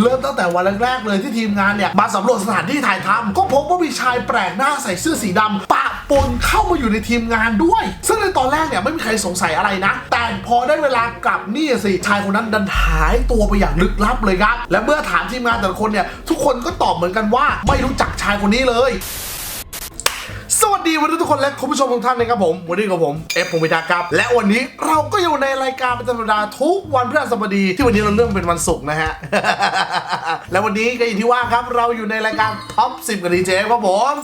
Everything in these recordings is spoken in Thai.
เริ่มตั้งแต่วันแรกๆเลยที่ทีมงานเนี่ย มาสำรวจสถานที่ถ่ายทำก็พบว่ามีชายแปลกหน้าใส่เสื้อสีดำปะปนเข้ามาอยู่ในทีมงานด้วย ซึ่งในตอนแรกเนี่ยไม่มีใครสงสัยอะไรนะ แต่พอได้เวลากลับนี่สิชายคนนั้นดันหายตัวไปอย่างลึกลับเลยครับและเมื่อถามทีมงานแต่ละคนเนี่ยทุกคนก็ตอบเหมือนกันว่าไม่รู้จักชายคนนี้เลย สวัสดีวันนี้ทุกคนและคุณผู้ชมทุกท่านนะครับผมวันนี้กับผมเอฟพงศ์พิทักษ์ครับและวันนี้เราก็อยู่ในรายการประจำสัปดาห์ทุกวันพฤหัสบดี ที่วันนี้เราเริ่มเป็นวันศุกร์นะฮะ และวันนี้ก็อย่างที่ว่าครับเราอยู่ในรายการท็อป10กับดีเจครับผม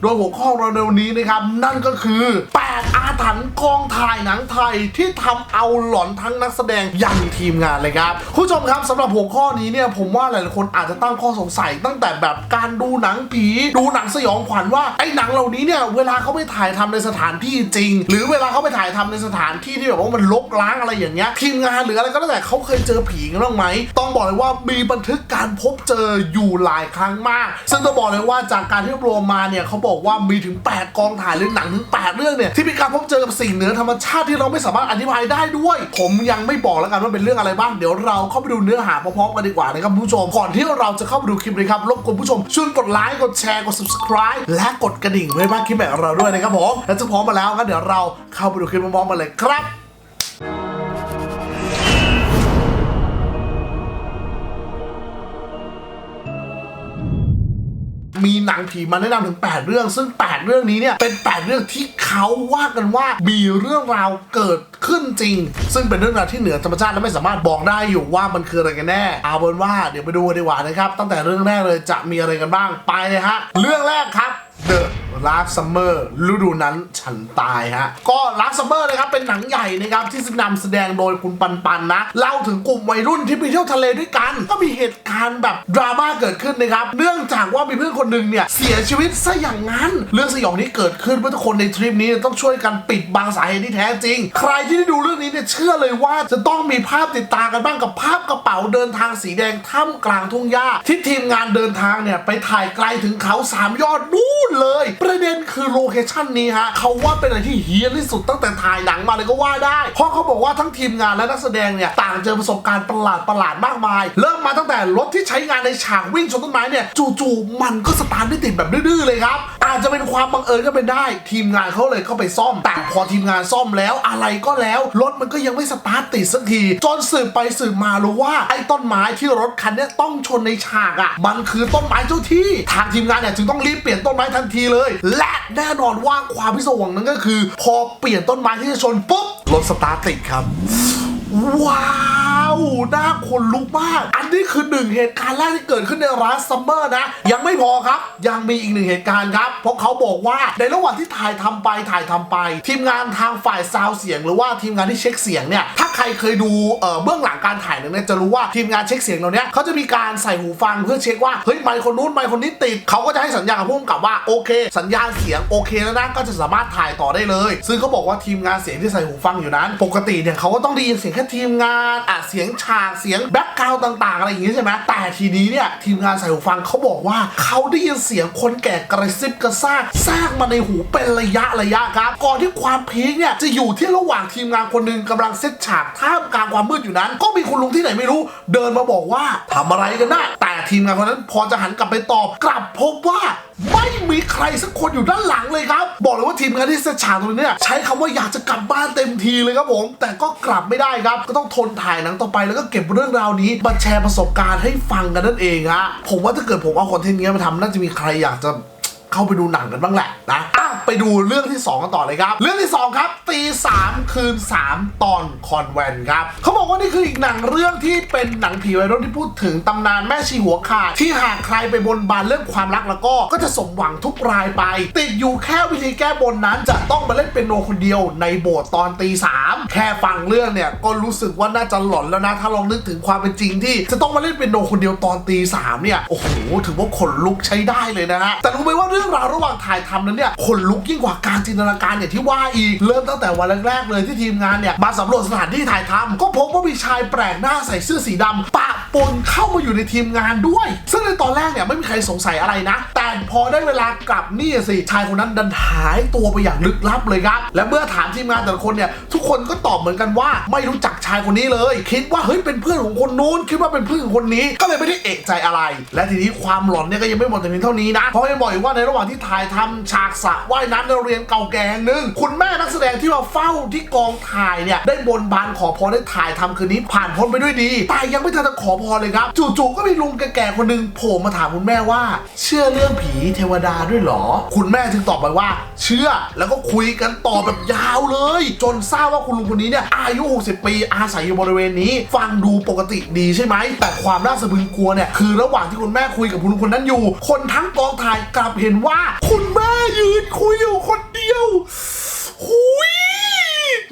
โดยหัวข้อเราในวันนี้นะครับ นั่นก็คือ 8อาถรรพ์กองถ่ายหนังไทยที่ทำเอาหลอนทั้งนักแสดงยันทีมงานเลยครับคุณผู้ชมครับสำหรับหัวข้อนี้เนี่ยผมว่าหลายๆคนอาจจะตั้งข้อสงสัยตั้งแต่แบบการดูหนังผี ดูหนังสยองขวัญว่าไอ้หนังเหล่านี้เนี่ยเวลาเขาไปถ่ายทำในสถานที่จริง หรือเวลาเขาไปถ่ายทำในสถานที่ที่แบบว่ามันลกล้างอะไรอย่างเงี้ยทีมงานหรืออะไรก็แล้วแต่เขาเคยเจอผีกันบ้างไหมต้องบอกเลยว่ามีบันทึกการพบเจออยู่หลายครั้งมาก ซึ่งต้องบอกเลยว่าจากการที่รวมมาเนี่ยเขาบอกว่ามีถึง 8 กองถ่ายหรือหนังถึง 8 เรื่องเนี่ยที่มีการพบเจอกับสิ่งเหนือธรรมชาติที่เราไม่สามารถอธิบายได้ด้วย ผมยังไม่บอกแล้วกันว่าเป็นเรื่องอะไรบ้าง เดี๋ยวเราเข้าไปดูเนื้อหาพร้อมๆกันดีกว่านะครับผู้ชม ก่อนที่เราจะเข้าไปดูคลิปเลยครับรบกวนผู้ชมช่วยกดไลค์ กดแชร์ กด subscribe และกดกระดิ่งเพื่อให้างคลิปแบบเราด้วยนะครับผม และจะพร้อมมาแล้วงั้นเดี๋ยวเราเข้าไปดูคลิปพร้อมๆกันเลยครับ มีหนังผีมาแนะนำถึง 8 เรื่อง ซึ่ง 8 เรื่องนี้เนี่ยเป็น 8 เรื่องที่เขาว่ากันว่ามีเรื่องราวเกิดขึ้นจริง ซึ่งเป็นเรื่องราวที่เหนือธรรมชาติและไม่สามารถบอกได้อยู่ว่ามันคืออะไรกันแน่ เอาเป็นว่าเดี๋ยวไปดูกันดีกว่านะครับ ตั้งแต่เรื่องแรกเลยจะมีอะไรกันบ้างไปเลยฮะเรื่องแรกครับ The Last Summer ฤดูนั้นฉันตายฮะก็ Last Summer นะครับเป็นหนังใหญ่นะครับที่นำแสดงโดยคุณปันปันนะเล่าถึงกลุ่มวัยรุ่นที่ไปเที่ยวทะเลด้วยกัน ก็มีเหตุการณ์แบบดราม่าเกิดขึ้นนะครับเนื่องจากว่ามีเพื่อนคนหนึ่งเนี่ยเสียชีวิตซะอย่างนั้น เรื่องสยองนี้เกิดขึ้นเมื่อทุกคนในทริปนี้ต้องช่วยกันปิดบังสาเหตุที่แท้จริง ใครที่ได้ดูเรื่องนี้เนี่ยเชื่อเลยว่าจะต้องมีภาพติดตากันบ้างกับภาพกระเป๋าเดินทางสีแดงท่ามกลางทุ่งหญ้าที่ทีมงานเดินทางเนี่ยไปถ่ายไกลถึงเขาสามยอดนู่นเลยประเด็นคือโลเคชั่นนี้ฮะเขาว่าเป็นอะไรที่เฮี้ยนที่สุดตั้งแต่ถ่ายหนังมาเลยก็ว่าได้ เพราะเขาบอกว่าทั้งทีมงานและนักแสดงเนี่ย ต่างเจอประสบการณ์ประหลาดประหลาดมากมาย เริ่มมาตั้งแต่รถที่ใช้งานในฉากวิ่งชนต้นไม้เนี่ย จู่ๆมันก็สตาร์ทไม่ติดแบบดื้อๆเลยครับ อาจจะเป็นความบังเอิญก็เป็นได้ ทีมงานเขาเลยเข้าไปซ่อม แต่พอทีมงานซ่อมแล้วอะไรก็แล้วรถมันก็ยังไม่สตาร์ทติดสักที จนสืบไปสืบมารู้ว่าไอ้ต้นไม้ที่รถคันนี้ต้องชนในฉากอะ มันคือต้นไม้เจ้าที่ทางทีมงานเนี่ยจึงต้องรีบเปลี่ยนต้นไม้ทันทีเลย และแน่นอนว่าความพิศวงนั้นก็คือ พอเปลี่ยนต้นไม้ที่จะชนปุ๊บรถสตาร์ทติดครับ ว้าวน่าขนลุกมาก อันนี้คือหนึ่งเหตุการณ์แรกที่เกิดขึ้นในร้านซัมเมอร์นะ ยังไม่พอครับ ยังมีอีกหนึ่งเหตุการณ์ครับ เพราะเขาบอกว่าในระหว่างที่ถ่ายทำไปถ่ายทำไป ทีมงานทางฝ่ายซาวเสียง หรือว่าทีมงานที่เช็คเสียงเนี่ย ถ้าใครเคยดูเอ่อเบื้องหลังการถ่ายหนังเนี่ยจะรู้ว่าทีมงานเช็คเสียงเราเนี้ยเขาจะมีการใส่หูฟังเพื่อเช็คว่าเฮ้ยไมค์คนนู้นไมค์คนนี้ติดเขาก็จะให้สัญญาณกับผู้กำกับว่าโอเค สัญญาณเสียงโอเคแล้วนะก็จะสามารถถ่ายต่อได้เลย ซึ่งเขาบอกว่าทีมงานเสียงที่ใส่หูฟังอยู่นั้น ปกติเนี่ยเขาก็ต้องได้ยินเสียงค่ทีมงานอะเสียงฉากเสียงแบ็กกราวต่าง ๆ อะไรอย่างงี้ใช่ไหมแต่ทีนี้เนี่ยทีมงานใส่หูฟังเขาบอกว่าเขาได้ยินเสียงคนแก่กระซิบกระซากแทรกมาในหูเป็นระยะระยะครับก่อนที่ความพีคเนี่ยจะอยู่ที่ระหว่างทีมงานคนหนึ่งกำลังเซตฉากท่ามกลางความมืดอยู่นั้น ก็มีคุณลุงที่ไหนไม่รู้ เดินมาบอกว่าทำอะไรกันนะแต่ทีมงานคนนั้นพอจะหันกลับไปตอบกลับพบว่า ไม่มีใครสักคนอยู่ด้านหลังเลยครับ บอกเลยว่าทีมงานที่เซฉากตรงนี้เนี่ยใช้คำว่าอยากจะกลับบ้านเต็มทีเลยครับผม แต่ก็กลับไม่ได้ครับ ก็ต้องทนถ่ายหนังต่อไปแล้วก็เก็บเรื่องราวนี้มาแชร์ประสบการณ์ให้ฟังกันนั่นเองฮะผมว่าถ้าเกิดผมเอาคอนเทนต์นี้มาทำน่าจะมีใครอยากจะ เข้าไปดูหนังกันบ้างแหละนะอะไปดูเรื่องที่ 2 กันต่อเลยครับ เรื่องที่ 2 ครับตีสามคืน 3 ตอนคอนแวนครับเขาบอกว่านี่คืออีกหนังเรื่องที่เป็นหนังผีวัยรุ่นที่พูดถึงตำนานแม่ชีหัวขาดที่หากใครไปบนบานเรื่องความรักแล้วก็ก็จะสมหวังทุกรายไป ติดอยู่แค่วิธีแก้บนนั้นจะต้องมาเล่นเป็นโนคนเดียวในโบสถ์ตอนตีสามแค่ฟังเรื่องเนี่ยก็รู้สึกว่าน่าจะหลอนแล้วนะ ถ้าลองนึกถึงความเป็นจริงที่ จะต้องมาเล่นเป็นโนคนเดียวตอนตีสามเนี่ยโอ้โหถือว่าขนลุกใช้ได้เลยนะฮะแต่รู้ไหมว่าเรื่องราวระหว่างถ่ายทำนั้นเนี่ยขนลุกกยิ่งกว่าการจินตนาการเนี่ยที่ว่าอีกเริ่มตั้งแต่วันแรกๆเลยที่ทีมงานเนี่ยมาสำรวจสถานที่ถ่ายทำก็พบว่ามีชายแปลกหน้าใส่เสื้อสีดำปะปนเข้ามาอยู่ในทีมงานด้วย ซึ่งในตอนแรกเนี่ยไม่มีใครสงสัยอะไรนะ แต่พอได้เวลากลับนี่สิชายคนนั้นดันหายตัวไปอย่างลึกลับเลยครับ และเมื่อถามทีมงานแต่ละคนเนี่ยทุกคนก็ตอบเหมือนกันว่าไม่รู้จักชายคนนี้เลย คิดว่าเฮ้ยเป็นเพื่อนของคนนู้นคิดว่าเป็นเพื่อนของคนนี้ก็เลยไม่ได้เอะใจอะไร และทีนี้ความหลอนเนี่ยก็ยังไม่หมดแต่เพียงเท่านี้นะเพราะยังบอกอีกว่าในระหว่างที่ถ่ายทำฉากสระว่ายน้ำในโรงเรียนเก่าแก่แห่งหนึ่งคุณแม่นักแสดงที่มาเฝ้าที่กองถ่ายเนี่ยได้บนบานขอพรได้ถ่ายทำคืนนี้ผ่านพ้นไปด้วยดีแต่ยังไม่ทันจะขอพรเลยครับ จู่ๆก็มีลุงแก่ๆคนหนึงโผล่มาถามคุณแม่ว่า เชื่อเรื่องผีเทวดาด้วยเหรอ คุณแม่จึงตอบไปว่า เชื่อแล้วก็คุยกันต่อแบบยาวเลย จนทราบว่าคุณลุงคนนี้เนี่ยอายุ 60 ปีอาศัยอยู่บริเวณนี้ ฟังดูปกติดีใช่ไหม แต่ความน่าสะพรึงกลัวเนี่ยคือระหว่างที่คุณแม่คุยกับคุณลุงคนนั้นอยู่ คนทั้งกองถ่ายกลับเห็นว่า คุณแม่ยืนคุยอยู่คนเดียวหุย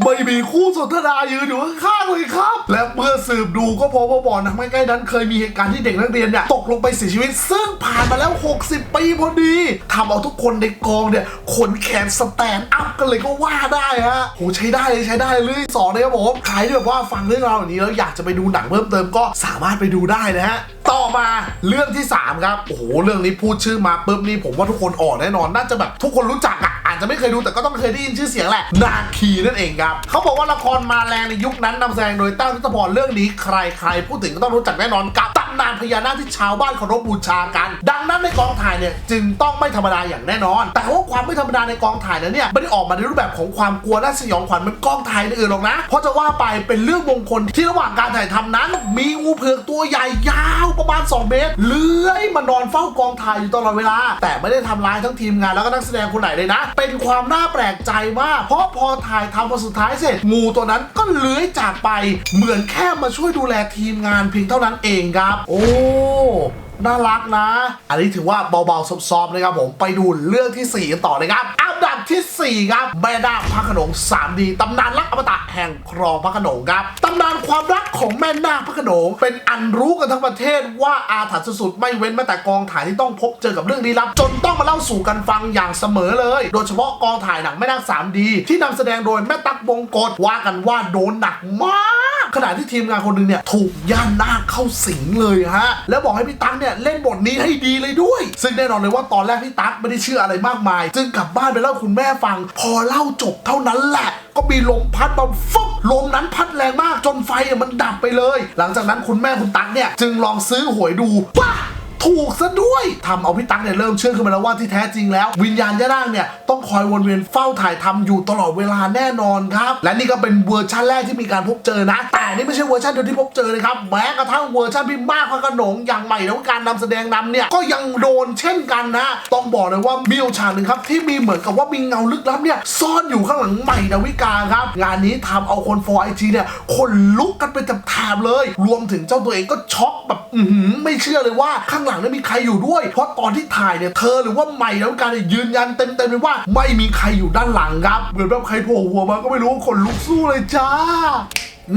ไม่มีคู่สนทนายืนอยู่ข้างๆเลยครับ และเมื่อสืบดูก็พบว่าบ่อน้ำใกล้ๆนั้นเคยมีเหตุการณ์ที่เด็กนักเรียนเนี่ยตกลงไปเสียชีวิต ซึ่งผ่านมาแล้ว 60 ปีพอดีทำเอาทุกคนในกองเนี่ยขนแขนสแตนอัพกันเลยก็ว่าได้ฮะโหใช้ได้เลยใช้ได้เลยสองเลยครับผมใครที่แบบว่าฟังเรื่องราวแบบนี้แล้วอยากจะไปดูหนังเพิ่มเติมก็สามารถไปดูได้นะฮะต่อมาเรื่องที่ 3 ครับ โอ้โห เรื่องนี้พูดชื่อมาปุ๊บนี่ผมว่าทุกคนออกแน่นอน น่าจะแบบทุกคนรู้จักอะ จจะไม่เคยดูแต่ก็ต้องเคยได้ยินชื่อเสียงแหละ นาคีนั่นเองครับเขาบอกว่าละครมาแรงในยุคนั้นนำแสดงโดยตั้งรัตพรเรื่องนี้ใครใครพูดถึงก็ต้องรู้จักแน่นอนกับตำนานพญานาคที่ชาวบ้านเคารพบูชากัน ดังนั้นในกองถ่ายเนี่ยจึงต้องไม่ธรรมดาอย่างแน่นอน แต่ว่าความไม่ธรรมดาในกองถ่ายนั้นเนี่ยไม่ได้ออกมาในรูปแบบของความกลัวและสยองขวัญเหมือนกองถ่ายอื่นหรอกนะเพราะจะว่าไปเป็นเรื่องมงคลที่ระหว่างการถ่ายทำนั้น มีงูเผือกตัวใหญ่ยาวประมาณ 2 เมตรเลื้อยมานอนเฝ้ากองถ่ายอยู่ตลอดเวลา แต่ไม่ได้ทำร้ายทั้งทีมงานแล้วก็นักแสดงคนไหนเลยนะเป็นความน่าแปลกใจว่า เพราะพอถ่ายทำพอสุดท้ายเสร็จงูตัวนั้นก็เลื้อยจากไป เหมือนแค่มาช่วยดูแลทีมงานเพียงเท่านั้นเองครับ โอ้ น่ารักนะ อันนี้ถือว่าเบาๆซอฟๆนะครับผมไปดูเรื่องที่ 4 กันต่อเลยครับอันดับทีสี่ 4 ครับแม่นาคพระขนง 3D ตำนานรักอมตะแห่งครองพระขนงครับตำนานความรักของแม่นาคพระขนง เป็นอันรู้กันทั้งประเทศว่าอาถรรพ์สุดๆไม่เว้นแม้แต่กองถ่ายที่ต้องพบเจอกับเรื่องลี้ลับ จนต้องมาเล่าสู่กันฟังอย่างเสมอเลย โดยเฉพาะกองถ่ายหนังแม่นาค 3D ที่นำแสดงโดยแม่ตั๊กบงกฎว่ากันว่าโดนหนักมาก ขณะที่ทีมงานคนหนึ่งเนี่ยถูกย่านนาเข้าสิงเลยฮะ แล้วบอกให้พี่ตั๊กเนี่ยเล่นบทนี้ให้ดีเลยด้วย ซึ่งแน่นอนเลยว่าตอนแรกพี่ตั๊กไม่ได้เชื่ออะไรมากมาย จึงกลับบ้านไปเล่าคุณแม่ฟัง พอเล่าจบเท่านั้นแหละ ก็มีลมพัดมาฟึบลมนั้นพัดแรงมากจนไฟมันดับไปเลย หลังจากนั้นคุณแม่คุณตั๊กเนี่ยจึงลองซื้อหวยดูป้า ถูกซะด้วยทำเอาพี่ตั๊กเนี่ยเริ่มเชื่อขึ้นมาแล้วว่าที่แท้จริงแล้ว วิญญาณย่าร่างเนี่ยต้องคอยวนเวียนเฝ้าถ่ายทำอยู่ตลอดเวลาแน่นอนครับ และนี่ก็เป็นเวอร์ชันแรกที่มีการพบเจอนะ แต่นี่ไม่ใช่เวอร์ชันเดียวที่พบเจอเลยครับแม้กระทั่งเวอร์ชันพี่มากพระขนงอย่างใหม่แล้วการนำแสดงนำเนี่ยก็ยังโดนเช่นกันนะ ต้องบอกเลยว่ามีฉากหนึ่งครับที่มีเหมือนกับว่ามีเงาลึกลับเนี่ยซ่อนอยู่ข้างหลังใหม่ดาวิกาครับ งานนี้ทำเอาคนฟอร์ไอจีเนี่ยคนลุกกันเป็นแถบเลย รวมถึงเจ้าตัวเองก็ช็อกแบบ ไม่เชื่อเลยว่าข้างหลังนั้นมีใครอยู่ด้วย เพราะตอนที่ถ่ายเนี่ยเธอหรือว่าใหม่แล้วการยยืนยันเต็มๆเลยว่า ไม่มีใครอยู่ด้านหลังครับ เหมือนแบบใครโผล่หัวมาก็ไม่รู้คนลุกสู้เลยจ้า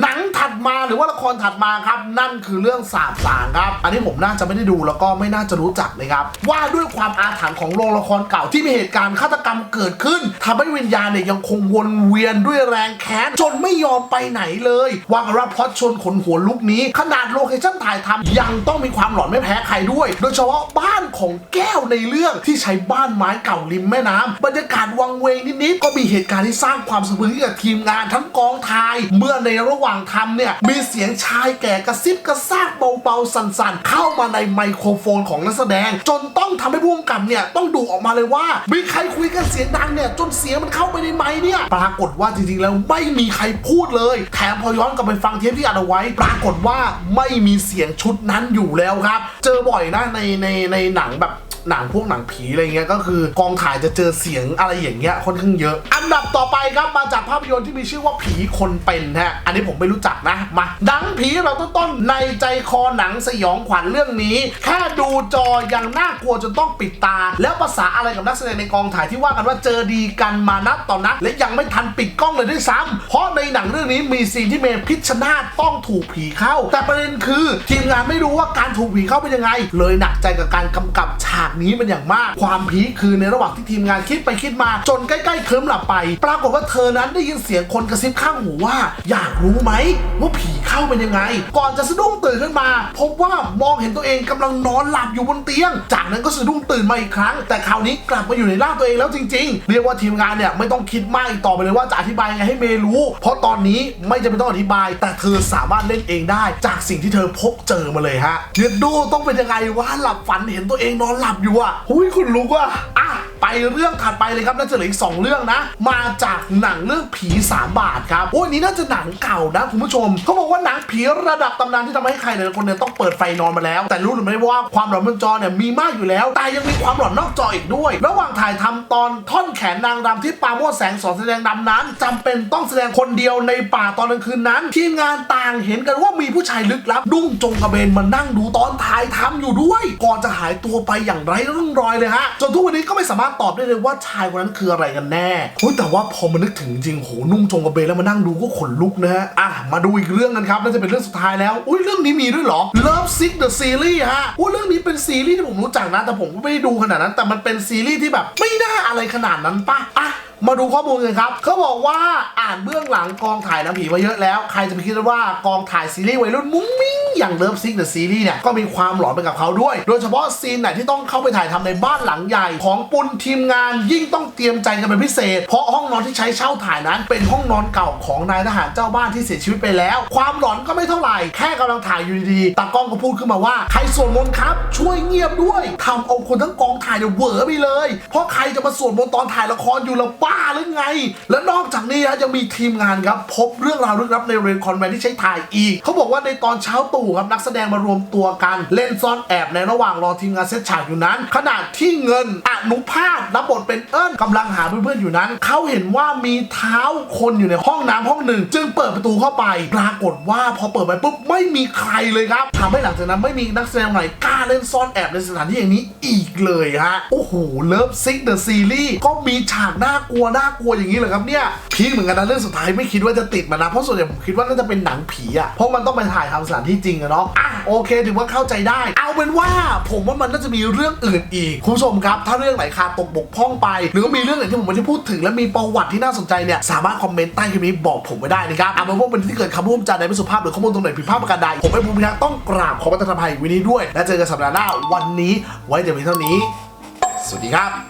หนังถัดมาหรือว่าละครถัดมาครับ นั่นคือเรื่องสาบสางครับ อันนี้ผมน่าจะไม่ได้ดูแล้วก็ไม่น่าจะรู้จักเลยครับ ว่าด้วยความอาถรรพ์ของโรงละครเก่าที่มีเหตุการณ์ฆาตกรรมเกิดขึ้นทำให้วิญญาณเนี่ยยังคงวนเวียนด้วยแรงแค้นจนไม่ยอมไปไหนเลยว่ากันว่าพล็อชนขนหัวลุกนี้ ขนาดโลเคชั่นถ่ายทำยังต้องมีความหลอนไม่แพ้ใครด้วย โดยเฉพาะบ้านของแก้วในเรื่องที่ใช้บ้านไม้เก่าริมแม่น้ำบรรยากาศวังเวงนิดๆก็มีเหตุการณ์ที่สร้างความสะพรึงให้กับทีมงานทั้งกองถ่ายเมื่อในโระหว่างทำเนี่ยมีเสียงชายแก่กระซิบกระซากเบาๆสั่นๆ เข้ามาในไมโครโฟนของนักแสดง จนต้องทำให้ผู้กำกับเนี่ยต้องดูออกมาเลยว่ามีใครคุยกันเสียงดังเนี่ยจนเสียงมันเข้าไปในไมค์เนี่ยปรากฏว่าจริงๆแล้วไม่มีใครพูดเลย แถมพอย้อนกลับไปฟังเทปที่อัดเอาไว้ ปรากฏว่าไม่มีเสียงชุดนั้นอยู่แล้วครับ เจอบ่อยนะในในในหนังแบบ หนังพวกหนังผีอะไรเงี้ยก็คือกองถ่ายจะเจอเสียงอะไรอย่างเงี้ยค่อนข้างเยอะ อันดับต่อไปครับมาจากภาพยนตร์ที่มีชื่อว่าผีคนเป็นฮะอันนี้ผมไม่รู้จักนะมาหนังผีเราต้นต้นๆในใจคอหนังสยองขวัญเรื่องนี้ แค่ดูจอยังน่ากลัวจนต้องปิดตา แล้วภาษาอะไรกับนักแสดงในกองถ่ายที่ว่ากันว่าเจอดีกันมานัดต่อนนัดและยังไม่ทันปิดกล้องเลยด้วยซ้ำเพราะในหนังเรื่องนี้มีซีนที่เมย์พิชชนาต้องถูกผีเข้า แต่ประเด็นคือทีมงานไม่รู้ว่าการถูกผีเข้าเป็นยังไง เลยหนักใจกับการกำกับฉากนี้เป็นอย่างมาก ความพีคคือในระหว่างที่ทีมงานคิดไปคิดมา จนใกล้ๆเคลิ้มหลับไป ปรากฏว่าเธอนั้นได้ยินเสียงคนกระซิบข้างหูว่า อยากรู้ไหมว่าผีเข้าเป็นยังไง ก่อนจะสะดุ้งตื่นขึ้นมา พบว่ามองเห็นตัวเองกำลังนอนหลับอยู่บนเตียง จากนั้นก็สะดุ้งตื่นมาอีกครั้ง แต่คราวนี้กลับมาอยู่ในร่างตัวเองแล้วจริง ๆ เรียกว่าทีมงานเนี่ยไม่ต้องคิดมากอีกต่อไปเลยว่าจะอธิบายยังไงให้เมย์รู้ เพราะตอนนี้ไม่จำเป็นต้องอธิบาย แต่เธอสามารถเล่นเองได้ จากสิ่งที่เธอพบเจอมาเลยฮะเดี๋ยวดูต้องเป็นยังไงว่าหลับฝันเห็นตัวเองนอนหลับอยู่อะหุยคุณลุกอะอะไปเรื่องถัดไปเลยครับน่าจะเหลืออีก 2 เรื่องนะ มาจากหนังเรื่องผี 3 บาทครับโอ้ยนี้น่าจะหนังเก่านะคุณผู้ชมเขาบอกว่าหนังผีระดับตำนานที่ทำให้ใครหลายๆคนเนี่ยต้องเปิดไฟนอนมาแล้ว แต่รู้หรือไม่ว่าความหลอนบนจอเนี่ยมีมากอยู่แล้ว แต่ยังมีความหลอนนอกจออีกด้วย ระหว่างถ่ายทำตอนท่อนแขนนางรำที่ปาโมดแสงสอนแสดงดำนั้นจำเป็นต้องแสดงคนเดียวในป่าตอนกลางคืนนั้น ทีมงานต่างเห็นกันว่ามีผู้ชายลึกลับดุ้งจงกระเบนมานั่งดูตอนถ่ายทำอยู่ด้วย ก่อนจะหายตัวไปอย่างไร้ร่องรอยเลยฮะ จนทุกวันนี้ก็ไม่สามารถตอบได้เลยว่าชายคนนั้นคืออะไรกันแน่โอ้ยแต่ว่าพอมานึกถึงจริงโหนุ่งจงกระเบนแล้วมานั่งดูก็ขนลุกนะฮะ อะ มาดูอีกเรื่องกันครับ น่าจะเป็นเรื่องสุดท้ายแล้ว อุ้ยเรื่องนี้มีด้วยเหรอ Love Sick the Series ฮะอุ้ยเรื่องนี้เป็นซีรีส์ที่ผมรู้จักนะ แต่ผมก็ไม่ได้ดูขนาดนั้น แต่มันเป็นซีรีส์ที่แบบไม่น่าอะไรขนาดนั้นปะอะ มาดูข้อมูลกันครับเขาบอกว่าอ่านเบื้องหลังกองถ่ายหน้ำผีมาเยอะแล้ว ใครจะไปคิดว่ากองถ่ายซีรีส์วัยรุ่นมุ้งมิ้งอย่างเลิฟซิกเดอะซีรีส์เนี่ยก็มีความหลอนไปกับเขาด้วย โดยเฉพาะซีนไหนที่ต้องเข้าไปถ่ายทำในบ้านหลังใหญ่ ของปุนทีมงานยิ่งต้องเตรียมใจกันเป็นพิเศษ เพราะห้องนอนที่ใช้เช่าถ่ายนั้นเป็นห้องนอนเก่าของนายทหารเจ้าบ้านที่เสียชีวิตไปแล้ว ความหลอนก็ไม่เท่าไหร่แค่กำลังถ่ายอยู่ดีๆตากล้องก็พูดขึ้นมาว่าใครสวดมนต์ครับ ช่วยเงียบด้วยทำเอาคนทั้งกองถ่ายเนี่ยเวอไปเลย เพราะใครจะมาสวดมนต์ตอนถ่ายละครอยู่ละบ้าหรือไง และนอกจากนี้นะยังมีทีมงานครับ พบเรื่องราวลึกลับในเรียนคอนแวนที่ใช้ถ่ายอีก เขาบอกว่าในตอนเช้าตู่ครับนักแสดงมารวมตัวกัน เล่นซ่อนแอบในระหว่างรอทีมงานเซตฉากอยู่นั้น ขณะที่เงินอนุภาพรับบทเป็นเอิญกำลังหาเพื่อนๆอยู่นั้น เขาเห็นว่ามีเท้าคนอยู่ในห้องน้ำห้องหนึ่ง จึงเปิดประตูเข้าไป ปรากฏว่าพอเปิดไปปุ๊บไม่มีใครเลยครับทำให้หลังจากนั้นไม่มีนักแสดงไหนกล้าเล่นซ่อนแอบในสถานที่อย่างนี้อีกเลยฮะโอ้โหเลิฟซิกเดอะซีรีส์ก็มีฉากน่ากลัวัวน่ากลัวอย่างนี้เลยครับเนี่ยพีคเหมือนกันนะเรื่องสุดท้ายไม่คิดว่าจะติดมานะเพราะส่วนใหญ่ผมคิดว่าน่าจะเป็นหนังผีอะเพราะมันต้องไปถ่ายทำสถานที่จริงอะเนาะอะโอเคถือว่าเข้าใจได้ เอาเป็นว่าผมว่ามันน่าจะมีเรื่องอื่นอีกคุณผู้ชมครับ ถ้าเรื่องไหนขาดตกบกพร่องไป หรือว่ามีเรื่องไหนที่ผมไม่ได้พูดถึงและมีประวัติที่น่าสนใจเนี่ยสามารถคอมเมนต์ใต้คลิปนี้บอกผมไว้ได้นะครับเอาเป็นว่าเป็นที่เกิดคำพูดจาใดไม่สุภาพหรือข้อมูลตรงไหนผิดพลาดประการใดผมเป็นภูมิพิทักษ์ต้องกราบขอประทานอภัยวินนี้ด้วย และเจอกันสัปดาห์หน้าวันนี้ ไว้เดี๋ยวเพียงเท่านี้ สวัสดีครับ